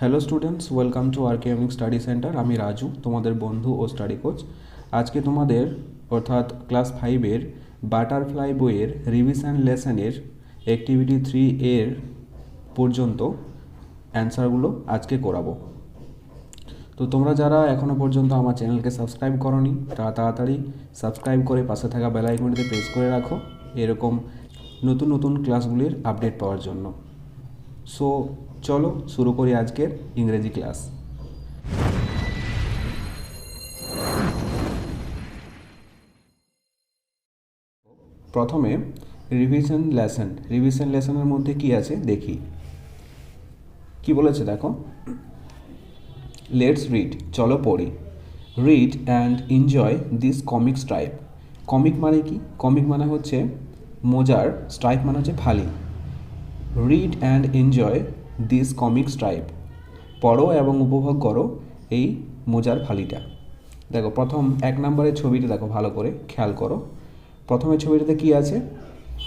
Hello students welcome to R K study centre আমি রাজু, তোমাদের বন্ধু ও স্টাডি কোচ আজকে তোমাদের, অর্থাৎ ক্লাস ফাইভের বাটারফ্লাই বইয়ের রিভিশন লেসনের অ্যাক্টিভিটি থ্রি এর পর্যন্ত অ্যান্সারগুলো আজকে করাবো। তো তোমরা যারা এখনও পর্যন্ত আমার চ্যানেলকে সাবস্ক্রাইব করনি, তারা তাড়াতাড়ি সাবস্ক্রাইব করে পাশে থাকা বেল আইকনটিতে প্রেস করে রাখো। এরকম নতুন নতুন ক্লাসগুলির আপডেট পাওয়ার জন্য। সো চলো শুরু করি আজকের ইংরেজি ক্লাস। প্রথমে রিভিশন লেসন রিভিশন লেসনের মধ্যে কি আছে দেখি। কি বলেছে দেখো? লেটস রিড চলো পড়ি। Read and enjoy this comic stripe comic মানে কি? কমিক মানে হচ্ছে মোজার স্ট্রাইপ মানে হচ্ছে ফালি। Read and enjoy this comic stripe পড়ো এবং উপভোগ করো এই মোজার ফালিটা। দেখো, প্রথম এক নম্বরের ছবিটা দেখো, ভালো করে খেয়াল করো। প্রথমে ছবিটাতে কি আছে?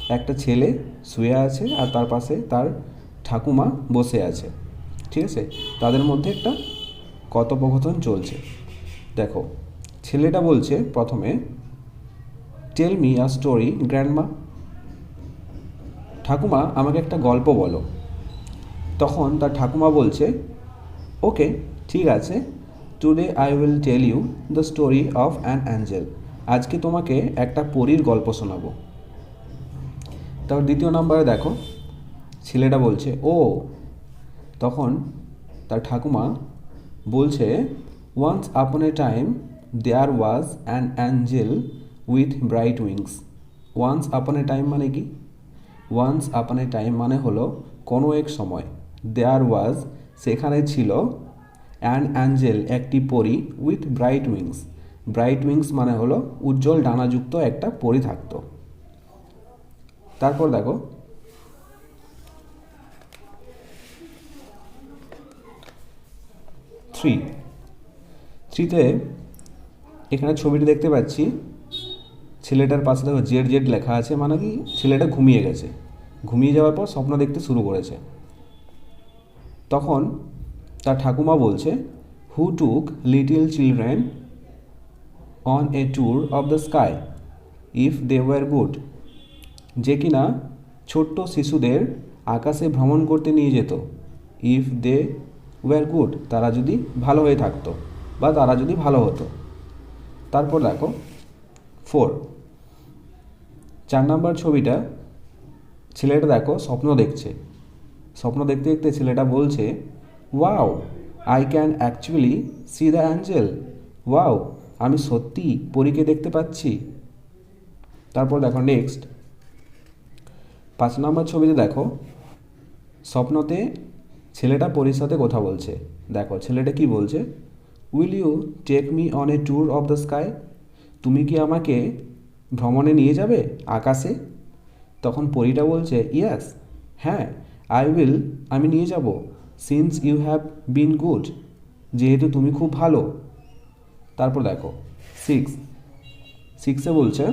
একটা ছেলে শুয়ে আছে আর তার পাশে তার ঠাকুমা বসে আছে। ঠিক আছে? তাদের মধ্যে একটা কথোপকথন চলছে। দেখো, ছেলেটা বলছে প্রথমে tell me a story grandma ঠাকুমা, আমাকে একটা গল্প বলো। তখন তার ঠাকুমা বলছে, ওকে, ঠিক আছে। Today I will tell you the story of an angel আজকে তোমাকে একটা পরীর গল্প শোনাবো। তারপর দ্বিতীয় নম্বরে দেখো, ছেলেটা বলছে, ও। তখন তার ঠাকুমা বলছে once upon a time there was an angel with bright wings once upon a time মানে কি? ওয়ান্স আপন এ টাইম মানে হলো কোনো এক সময়। দেয়ার ওয়াজ সেখানে ছিল অ্যান অ্যাঞ্জেল একটি পরী with bright wings bright wings মানে হলো উজ্জ্বল ডানাযুক্ত একটা পরী থাকতো। তারপর দেখো। থ্রি থ্রিতে এখানে ছবিটি দেখতে পাচ্ছি। ছেলেটার পাশে দেখো জেড জেড লেখা আছে মানে কি ছেলেটা ঘুমিয়ে গেছে। ঘুমিয়ে যাওয়ার পর স্বপ্ন দেখতে শুরু করেছে। তখন তার ঠাকুমা বলছে who took little children on a tour of the sky if they were good যে কিনা ছোট্ট শিশুদের আকাশে ভ্রমণ করতে নিয়ে যেত। ইফ দে ওয়ার গুড তারা যদি ভালো হয়ে থাকতো বা তারা যদি ভালো হতো। তারপর দেখো ফোর চার নাম্বার ছবিটা ছেলেটা দেখো, স্বপ্ন দেখছে। স্বপ্ন দেখতে দেখতে ছেলেটা বলছে, wow I can actually see the angel wow, আমি সত্যি পরীকে দেখতে পাচ্ছি। তারপর দেখো নেক্সট পাঁচ নম্বর ছবিতে দেখো, স্বপ্নতে ছেলেটা পরীর সাথে কথা বলছে। দেখো, ছেলেটা কি বলছে will you take me on a tour of the sky তুমি কি আমাকে ভ্রমণে নিয়ে যাবে আকাশে? তখন পরীটা বলছে ইয়াস হ্যাঁ আই উইল আমি নিয়ে যাব। Since you have been good যেহেতু তুমি খুব ভালো। তারপর দেখো সিক্স সিক্সে বলছে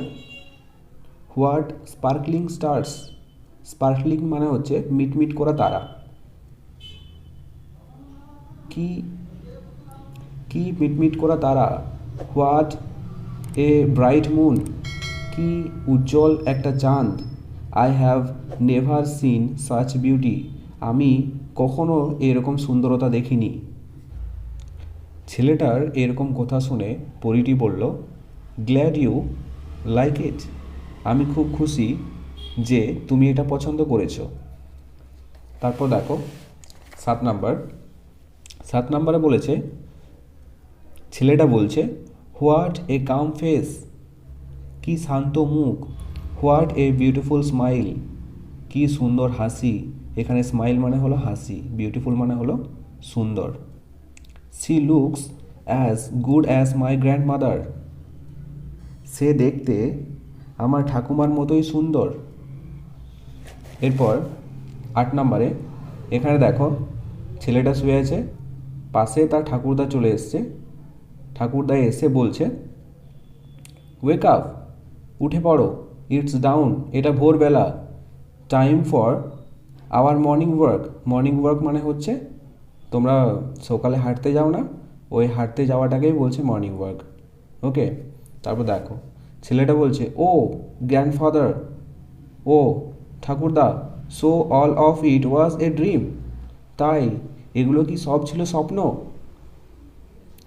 হোয়াট স্পার্কলিং স্টার্স স্পার্কলিং মানে হচ্ছে মিটমিট করা তারা। কি কি মিটমিট করা তারা? হোয়াট এ ব্রাইট মুন কি উজ্জ্বল একটা চাঁদ? I have never seen such beauty আমি কখনো এরকম সুন্দরতা দেখিনি। ছেলেটার এরকম কথা শুনে পরিটি বলল গ্ল্যাড ইউ লাইক ইট আমি খুব খুশি যে তুমি এটা পছন্দ করেছ। তারপর দেখো, সাত নাম্বার। সাত নাম্বারে বলেছে, ছেলেটা বলছে হোয়াট এ কাম ফেস কি শান্ত মুখ, হোয়াট এ বিউটিফুল স্মাইল, কি সুন্দর হাসি, এখানে স্মাইল মানে হলো হাসি, বিউটিফুল মানে হলো সুন্দর। She looks as good as my grandmother সে দেখতে আমার ঠাকুমার মতোই সুন্দর। এরপর আট নম্বরে, এখানে দেখো, ছেলেটা শুয়ে আছে, পাশে তার ঠাকুরদা চলে এসছে। ঠাকুরদা এসে বলছে ওয়েক আপ উঠে পড়ো ইটস ডাউন এটা ভোরবেলা। Time for our morning work morning work মানে হচ্ছে তোমরা সকালে হাঁটতে যাও না, ওই হাঁটতে যাওয়াটাকেই বলছে মর্নিং ওয়ার্ক ওকে তারপর দেখো, ছেলেটা বলছে, ও গ্র্যান্ডফাদার ও, ঠাকুরদা so all of it was a dream তাই, এগুলো কি সব ছিল স্বপ্ন?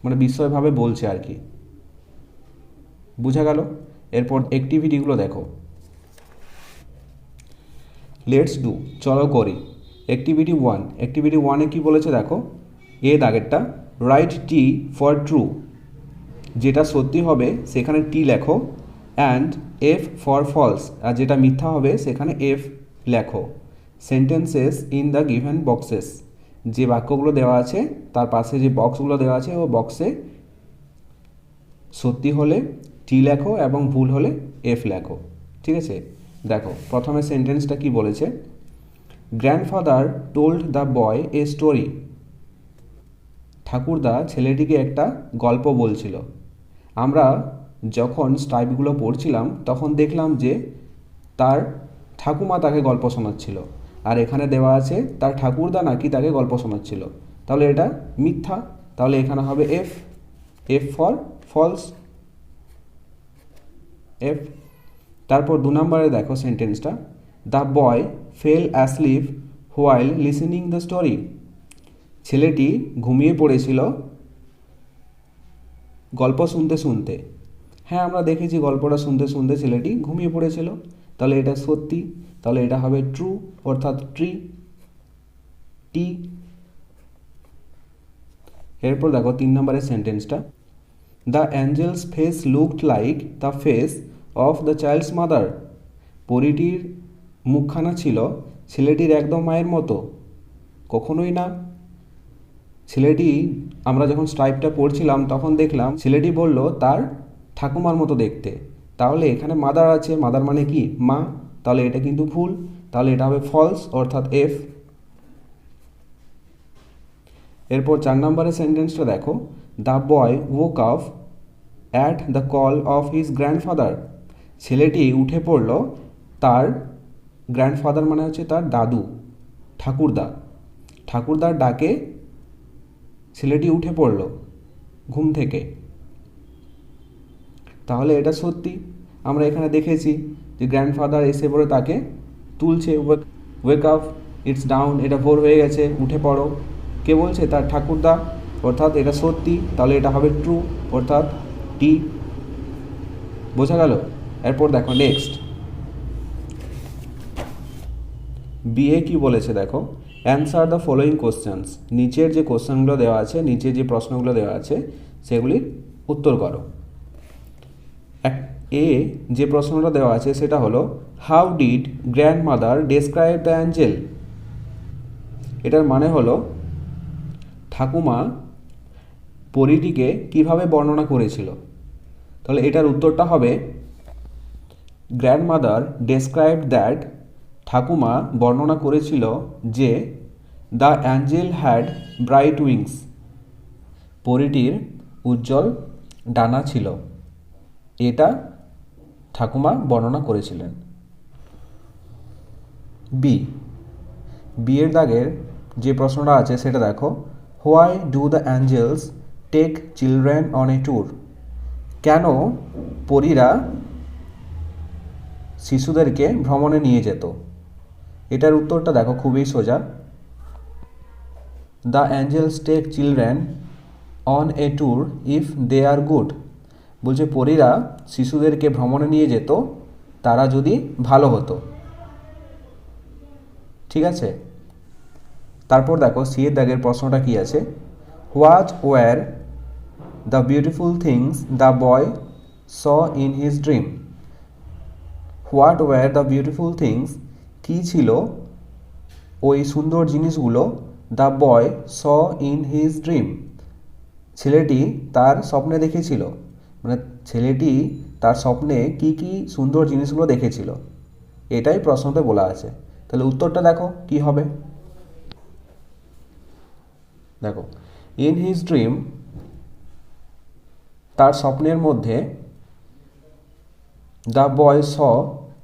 মানে বিস্ময়ভাবে বলছে আর কি। বুঝা গেল? এরপর অ্যাক্টিভিটিগুলো দেখো। লেটস ডু চলো করি। অ্যাক্টিভিটি ওয়ান অ্যাক্টিভিটি ওয়ানে কী বলেছে দেখো? এ দাগেরটা রাইট টি ফর ট্রু যেটা সত্যি হবে সেখানে টি লেখো অ্যান্ড এফ ফর ফলস আর যেটা মিথ্যা হবে সেখানে এফ লেখো। Sentences in the given boxes যে বাক্যগুলো দেওয়া আছে, তার পাশে যে বক্সগুলো দেওয়া আছে, ও বক্সে সত্যি হলে টি লেখো এবং ভুল হলে এফ লেখো। ঠিক আছে? দেখো, প্রথমে সেন্টেন্সটা কি বলেছে? Grandfather told the boy a story ঠাকুরদা ছেলেটিকে একটা গল্প বলছিল। আমরা যখন স্টাইপগুলো পড়ছিলাম, তখন দেখলাম যে তার ঠাকুমা তাকে গল্প শোনাচ্ছিল। আর এখানে দেওয়া আছে, তার ঠাকুরদা নাকি তাকে গল্প শোনাচ্ছিল। তাহলে এটা মিথ্যা। তাহলে এখানে হবে F. F for false. F তারপর দু নম্বরে দেখো সেন্টেন্সটা the boy fell asleep while listening the story ছেলেটি ঘুমিয়ে পড়েছিল গল্প শুনতে শুনতে। হ্যাঁ আমরা দেখেছি গল্পটা শুনতে শুনতে ছেলেটি ঘুমিয়ে পড়েছিল। তাহলে এটা সত্যি? তাহলে এটা হবে ট্রু অর্থাৎ ট্রি টি এরপর দেখো তিন নম্বরের সেন্টেন্সটা the angel's face looked like the face of the child's mother. পরিটির মুখখানা ছিল ছেলেটির একদম মায়ের মতো। কখনোই না। ছেলেটি, আমরা যখন স্ট্রাইপটা পড়ছিলাম, তখন দেখলাম ছেলেটি বলল, তার ঠাকুমার মতো দেখতে। তাহলে এখানে মাদার আছে। মাদার মানে কি? মা। তাহলে এটা কিন্তু ভুল। তাহলে এটা হবে ফলস অর্থাৎ এফ এরপর চার নম্বরের সেন্টেন্সটা দেখো। The boy woke up at the call of his grandfather ছেলেটি উঠে পড়ল তার গ্র্যান্ডফাদার মানে হচ্ছে তার দাদু, ঠাকুরদা। ঠাকুরদার ডাকে ছেলেটি উঠে পড়ল ঘুম থেকে। তাহলে এটা সত্যি? আমরা এখানে দেখেছি যে গ্র্যান্ডফাদার এসে পড়ে তাকে তুলছে ওয়েক আপ ইটস ডাউন এটা ভোর হয়ে গেছে, উঠে পড়ো। কে বলছে? তার ঠাকুরদা। অর্থাৎ এটা সত্যি, তাহলে এটা হবে ট্রু অর্থাৎ টি বোঝা গেল? এরপর দেখো নেক্সট বিএ কি বলেছে দেখো? অ্যান্সার দ্য ফলোয়িং কোশ্চেন্স নিচের যে কোশ্চেনগুলো দেওয়া আছে, নিচের যে প্রশ্নগুলো দেওয়া আছে, সেগুলির উত্তর করো। এক এ যে প্রশ্নটা দেওয়া আছে, সেটা হলো how did grandmother describe the angel এটার মানে হলো, ঠাকুমা পরিটিকে কীভাবে বর্ণনা করেছিল? তাহলে এটার উত্তরটা হবে গ্র্যান্ড মাদার ডেসক্রাইব দ্যাট ঠাকুমা বর্ণনা করেছিল যে the angel had bright wings পরিটির উজ্জ্বল ডানা ছিল। এটা ঠাকুমা বর্ণনা করেছিলেন। বি, বিয়ের দাগের যে প্রশ্নটা আছে সেটা দেখো। Why do the angels take children on a tour কেন পরীরা শিশুদেরকে ভ্রমণে নিয়ে যেত। এটার উত্তরটা দেখো, খুবই সোজা। The angels take children on a tour if they are good বলছে, পরীরা শিশুদেরকে ভ্রমণে নিয়ে যেত, তারা যদি ভালো হতো। ঠিক আছে? তারপর দেখো, সি দাগের প্রশ্নটা কি আছে? What were the beautiful things the boy saw in his dream what were the beautiful things, কী ছিল? ওই সুন্দর জিনিসগুলো the boy saw in his dream. ছেলেটি তার স্বপ্নে দেখেছিল। মানে ছেলেটি তার স্বপ্নে কি কি সুন্দর জিনিসগুলো দেখেছিল। এটাই প্রশ্নতে বলা আছে। তাহলে উত্তরটা দেখো, কি হবে? দেখো ইন হিজ ড্রিম তার স্বপ্নের মধ্যে দ্য বয় স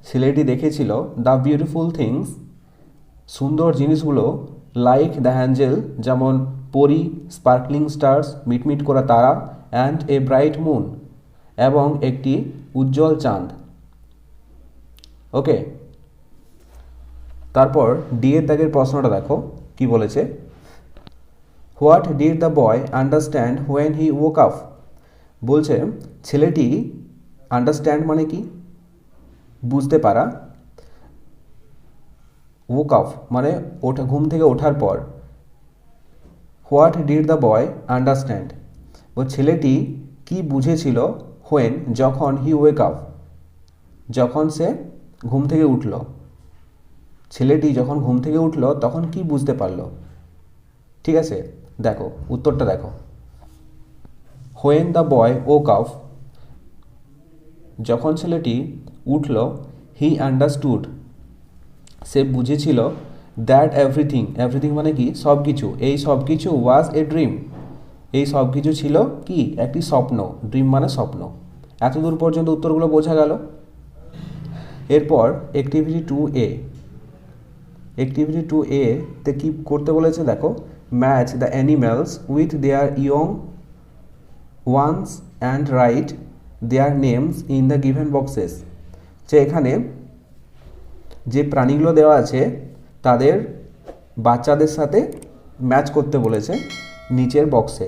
ছেলেটি দেখেছিল দ্য বিউটিফুল থিংস, সুন্দর জিনিসগুলো, লাইক দ্য অ্যাঞ্জেল, যেমন পরি, স্পার্কলিং স্টার্স, মিটমিট করা তারা, অ্যান্ড এ ব্রাইট মুন, এবং একটি উজ্জ্বল চাঁদ। ওকে, তারপর ডি এর দাগের প্রশ্নটা দেখো, কি বলেছে? What did the boy understand when he woke up? বলছে, ছেলেটি আন্ডারস্ট্যান্ড মানে কি? বুঝতে পারা ওক আপ মানে ওঠা, ঘুম থেকে ওঠার পর what did the boy understand ও ছেলেটি কি বুঝেছিল হোয়েন যখন হি ওয়েক আপ যখন সে ঘুম থেকে উঠল। ছেলেটি যখন ঘুম থেকে উঠল, তখন কি বুঝতে পারল? ঠিক আছে, দেখো, উত্তরটা দেখো। When the boy woke up যখন ছেলেটি উঠল হি আন্ডারস্টুড সে বুঝেছিল দ্যাট এভরিথিং এভরিথিং মানে কি? সব কিছু এই সব কিছু ওয়াজ এ ড্রিম এই সব কিছু ছিল কি? একটি স্বপ্ন। ড্রিম মানে স্বপ্ন। এত দূর পর্যন্ত উত্তরগুলো বোঝা গেল। এরপর activity two A activity two A তে কী করতে বলেছে দেখো? Match the animals with their young ones and write their names in the given boxes যে এখানে যে প্রাণীগুলো দেওয়া আছে, তাদের বাচ্চাদের সাথে ম্যাচ করতে বলেছে নিচের বক্সে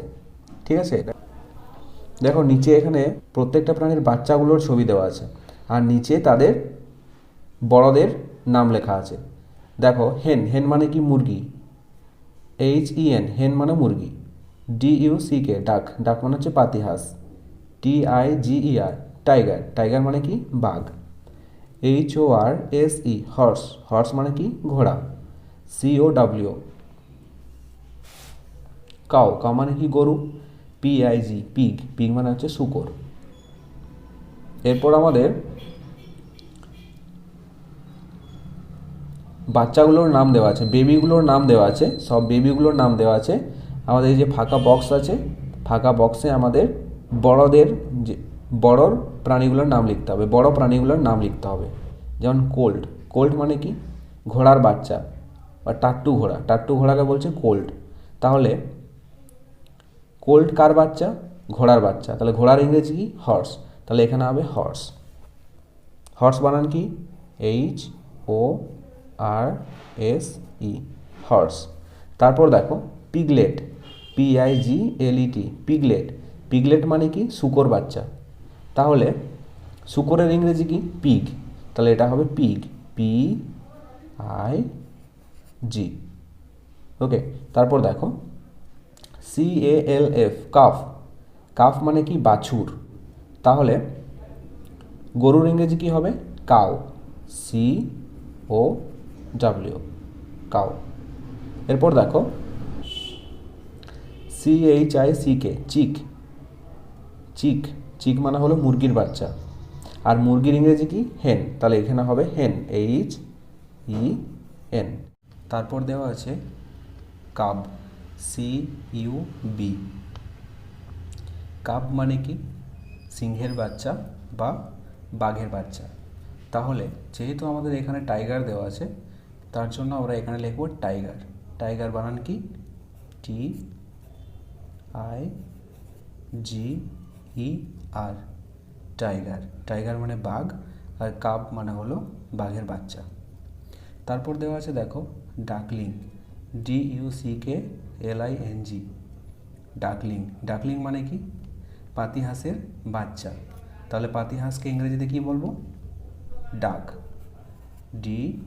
ঠিক আছে? দেখো, নিচে এখানে প্রত্যেকটা প্রাণীর বাচ্চাগুলোর ছবি দেওয়া আছে আর নিচে তাদের বড়দের নাম লেখা আছে। দেখো হেন হেন মানে কি? মুরগি। এইচ ই এন হেন মানে মুরগি। ডি ইউ সি কে ডাক ডাক মানে হচ্ছে পাতিহাঁস। T I G E R tiger tiger মানে কি? বাঘ। H O R S E horse horse মানে কি? ঘোড়া. C O W cow cow মানে কি? গরু. P I G pig pig মানে হচ্ছে শুকর. এরপর আমাদের বাচ্চাগুলোর নাম দেওয়া আছে বেবিগুলোর নাম দেওয়া আছে, সব বেবিগুলোর নাম দেওয়া আছে। আমাদের এই যে ফাঁকা বক্স আছে, ফাঁকা বক্সে আমাদের বড়দের যে বড়র প্রাণীগুলোর নাম লিখতে হবে, বড় প্রাণীগুলোর নাম লিখতে হবে। যেমন কোল্ড কোল্ড মানে কি? ঘোড়ার বাচ্চা বা টাট্টু ঘোড়া। টাট্টু ঘোড়াকে বলছে কোল্ড তাহলে কোল্ড কার বাচ্চা? ঘোড়ার বাচ্চা। তাহলে ঘোড়ার ইংরেজি কি? হর্স তাহলে এখানে হবে হর্স হর্স বানান কি? H O R S E horse তারপর দেখো piglet P I G I G L E T piglet piglet মানে কি? শুকর বাচ্চা। তাহলে শুকরের ইংরেজি কি? পিগ তাহলে এটা হবে pig P I G okay তারপর দেখো। C A L F calf calf মানে কি? বাছুর। তাহলে গরুর ইংরেজি কি হবে? Cow C O W cow এরপর দেখো। C H I C K chick. Chick. Chick মানে হলো মুরগির বাচ্চা। আর মুরগির ইংরেজি কি? হেন তাহলে এখানে হবে হেন এইচ ই এন তারপর দেওয়া আছে cub C U B cub মানে কি? সিংহের বাচ্চা বা বাঘের বাচ্চা। তাহলে যেহেতু আমাদের এখানে টাইগার দেওয়া আছে, তার জন্য আমরা এখানে লিখব টাইগার টাইগার বানান কি? T I G E R tiger. Tiger মানে বাঘ আর কাব মানে হলো বাঘের বাচ্চা। তারপর দেওয়া আছে দেখো, duckling. D U C K L I N G. Duckling. Duckling মানে কি? পাতিহাঁসের বাচ্চা। তাহলে পাতিহাঁসকে ইংরেজিতে কি বলব? Duck. D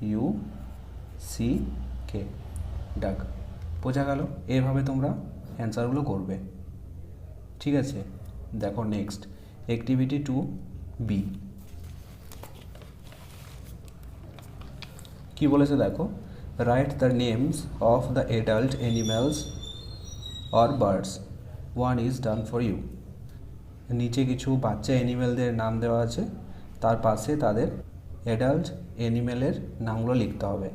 U C K. Duck. বোঝা গেল? এভাবে তোমরা অ্যান্সারগুলো করবে। ঠিক আছে? দেখো নেক্সট অ্যাক্টিভিটি টু বি কি বলেছে দেখো? Write the names of the adult animals or birds one is done for you নিচে কিছু বাচ্চা অ্যানিমেলদের নাম দেওয়া আছে। তার পাশে তাদের অ্যাডাল্ট অ্যানিমেলের নামগুলো লিখতে হবে।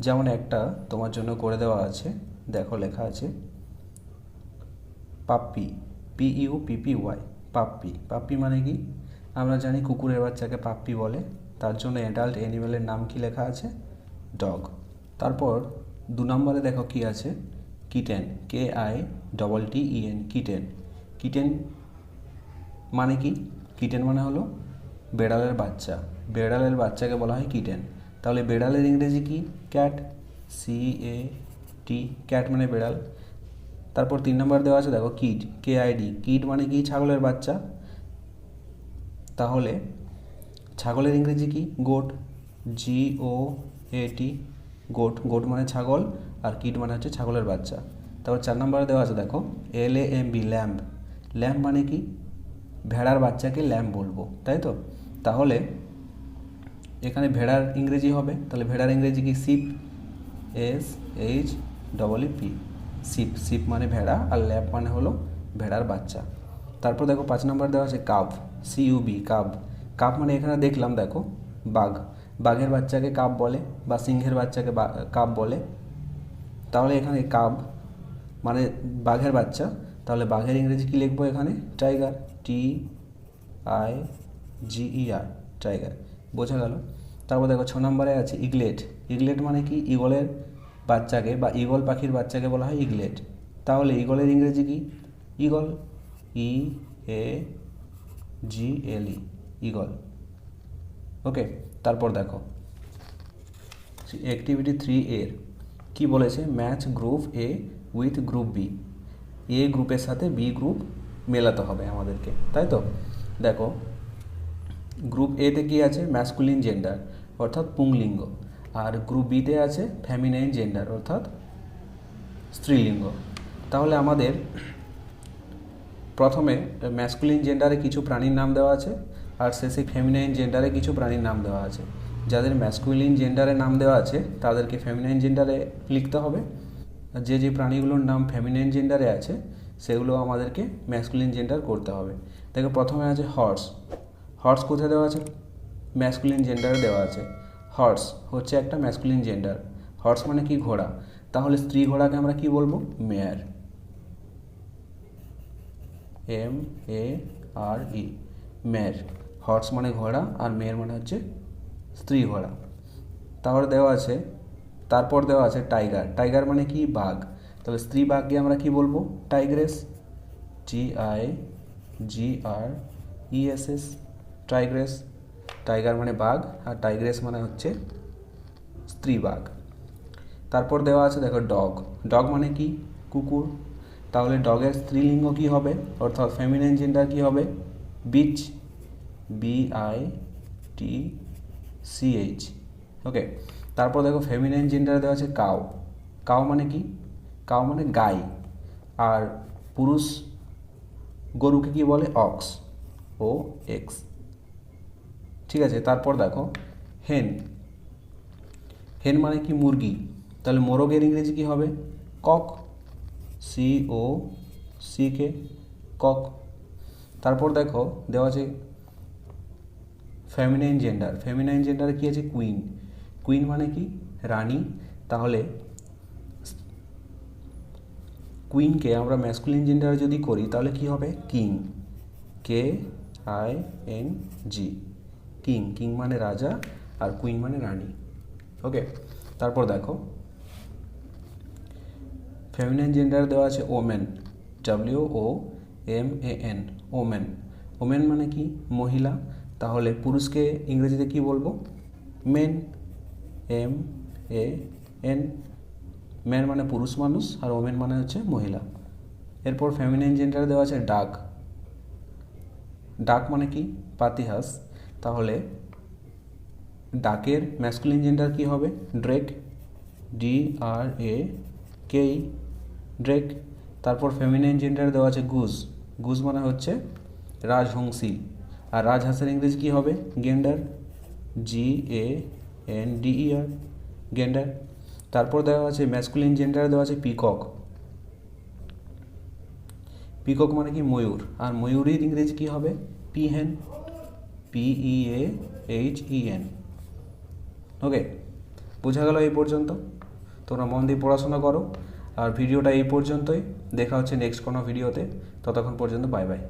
যেমন একটা তোমার জন্য করে দেওয়া আছে। দেখো লেখা আছে puppy P U P P Y puppy. Puppy মানে কি? আমরা জানি কুকুরের বাচ্চাকে পাপ্পি বলে। তার জন্য অ্যাডাল্ট অ্যানিমেলের নাম কি লেখা আছে? ডগ তারপর দু নম্বরে দেখো কি আছে? Kitten K I double T E N kitten kitten মানে কি? কিটেন মানে হলো বেড়ালের বাচ্চা। বেড়ালের বাচ্চাকে বলা হয় কিটেন তাহলে বেড়ালের ইংরেজি কি? Cat C A T cat মানে বেড়াল। তারপর তিন নম্বর দেওয়া আছে, দেখো কিড কে আইডি কিড মানে কি? ছাগলের বাচ্চা। তাহলে ছাগলের ইংরেজি কি? গোট জি ও এটি গোট গোট মানে ছাগল আর কিড মানে হচ্ছে ছাগলের বাচ্চা। তারপর চার নম্বরে দেওয়া আছে, দেখো L A M B lamb lamb মানে কি? ভেড়ার বাচ্চাকে ল্যাম্প বলব, তাই তো? তাহলে এখানে ভেড়ার ইংরেজি হবে, তাহলে ভেড়ার ইংরেজি কি? Sheep S H double E P sheep sheep মানে ভেড়া আর ল্যাম্প মানে হলো ভেড়ার বাচ্চা। তারপর দেখো পাঁচ নম্বর দেওয়া আছে cub C U B cub. Cub মানে এখানে দেখলাম দেখো, বাঘ। বাঘের বাচ্চাকে কাব বলে বা সিংহের বাচ্চাকে কাব বলে। তাহলে এখানে কাব মানে বাঘের বাচ্চা। তাহলে বাঘের ইংরেজি কী লিখব এখানে? Tiger T I G E R tiger বোঝা গেল? তারপর দেখো ছ নম্বরে আছে ইগলেট ইগলেট মানে কি? ইগলের বাচ্চাকে বা ইগল পাখির বাচ্চাকে বলা হয় ইগলেট। তাহলে ইগলের ইংরেজি কি? ইগল ই, এ, জি, এল, ই ইগল ওকে, তারপর দেখো। অ্যাক্টিভিটি থ্রি এর। কি বলেছে? Match group A with group B A গ্রুপের সাথে বি গ্রুপ মেলাতে হবে আমাদেরকে, তাই তো? দেখো গ্রুপ এতে কি আছে? ম্যাসকুলিন জেন্ডার অর্থাৎ পুংলিঙ্গ। আর গ্রুপ বিতে আছে ফ্যামিনাইন জেন্ডার অর্থাৎ স্ত্রীলিঙ্গ। তাহলে আমাদের প্রথমে ম্যাসকুলিন জেন্ডারে কিছু প্রাণীর নাম দেওয়া আছে, আর শেষে ফেমিনাইন জেন্ডারে কিছু প্রাণীর নাম দেওয়া আছে। যাদের ম্যাসকুলিন জেন্ডারে নাম দেওয়া আছে, তাদেরকে ফেমিনাইন জেন্ডারে লিখতে হবে। যে যে প্রাণীগুলোর নাম ফেমিনাইন জেন্ডারে আছে, সেগুলো আমাদেরকে ম্যাসকুলিন জেন্ডার করতে হবে। দেখো, প্রথমে আছে হর্স হর্স কোথায় দেওয়া আছে? ম্যাসকুলিন জেন্ডারে দেওয়া আছে। হর্স হচ্ছে একটা ম্যাসকুলিন জেন্ডার হর্স মানে কি ঘোড়া? তাহলে স্ত্রী ঘোড়াকে আমরা কি বলব? মেয়ার। এম এ আর ই মের হর্স মানে ঘোড়া আর মেয়ের মানে হচ্ছে স্ত্রী ঘোড়া। তারপর দেওয়া আছে, তারপর দেওয়া আছে টাইগার টাইগার মানে কি? বাঘ। তাহলে স্ত্রী বাঘকে আমরা কি বলব? Tigress G I G R E S S tigress tiger মানে বাঘ আর টাইগ্রেস মানে হচ্ছে স্ত্রী বাঘ। তারপর দেওয়া আছে দেখো ডগ ডগ মানে কি? কুকুর। তাহলে ডগের স্ত্রীলিঙ্গ কি হবে? অর্থাৎ ফেমিনাইন জেন্ডার কি হবে? Bitch B I T C H okay তারপর দেখো ফেমিনাইন জেন্ডারে দেওয়া আছে কাউ কাউ মানে কি? কাউ মানে গাই। আর পুরুষ গরুকে কি বলে? অক্স ও এক্স ঠিক আছে, তারপর দেখো হেন হেন মানে কি মুরগি? তাহলে মোরগের ইংরেজি কি হবে? Cock. C O C K cock. তারপর দেখো, দেওয়া আছে ফেমিনাইন জেন্ডার ফেমিনাইন জেন্ডারে কী আছে? কুইন কুইন মানে কি? রানী। তাহলে কুইনকে আমরা ম্যাসকুলিন জেন্ডার যদি করি, তাহলে কি হবে? King K I N G king king মানে রাজা আর কুইন মানে রানী। ওকে তারপর দেখো। ফেমিনাইন জেন্ডার দেওয়া আছে woman W O M A N woman woman মানে কি? মহিলা। তাহলে পুরুষকে ইংরেজিতে কি বলব? Men M A N man মানে পুরুষ মানুষ আর ওমেন মানে হচ্ছে মহিলা। এরপর ফেমিনাইন জেন্ডার দেওয়া আছে ডাক। ডাক মানে কি? পাতিহাস। তাহলে ডাকের ম্যাসকুলিন জেন্ডার কি হবে? Drake D R A K Drake drake feminine gender দেওয়া আছে গুজ গুজ মানে হচ্ছে রাজহংসী। আর রাজহাঁসের ইংরেজি কী হবে? গেন্ডার জি এ এন ডি ই আর গেন্ডার তারপর দেওয়া আছে ম্যাসকুলিন জেন্ডার দেওয়া আছে পিকক পিকক মানে কি? ময়ূর। আর ময়ূরীর ইংরেজি কী হবে? Peahen P E A H E N okay বোঝা গেল এই পর্যন্ত? তোমরা মন দিয়ে পড়াশোনা করো, আর ভিডিওটা এই পর্যন্তই। দেখা হচ্ছে নেক্সট কোনো ভিডিওতে। ততক্ষণ পর্যন্ত বাই বাই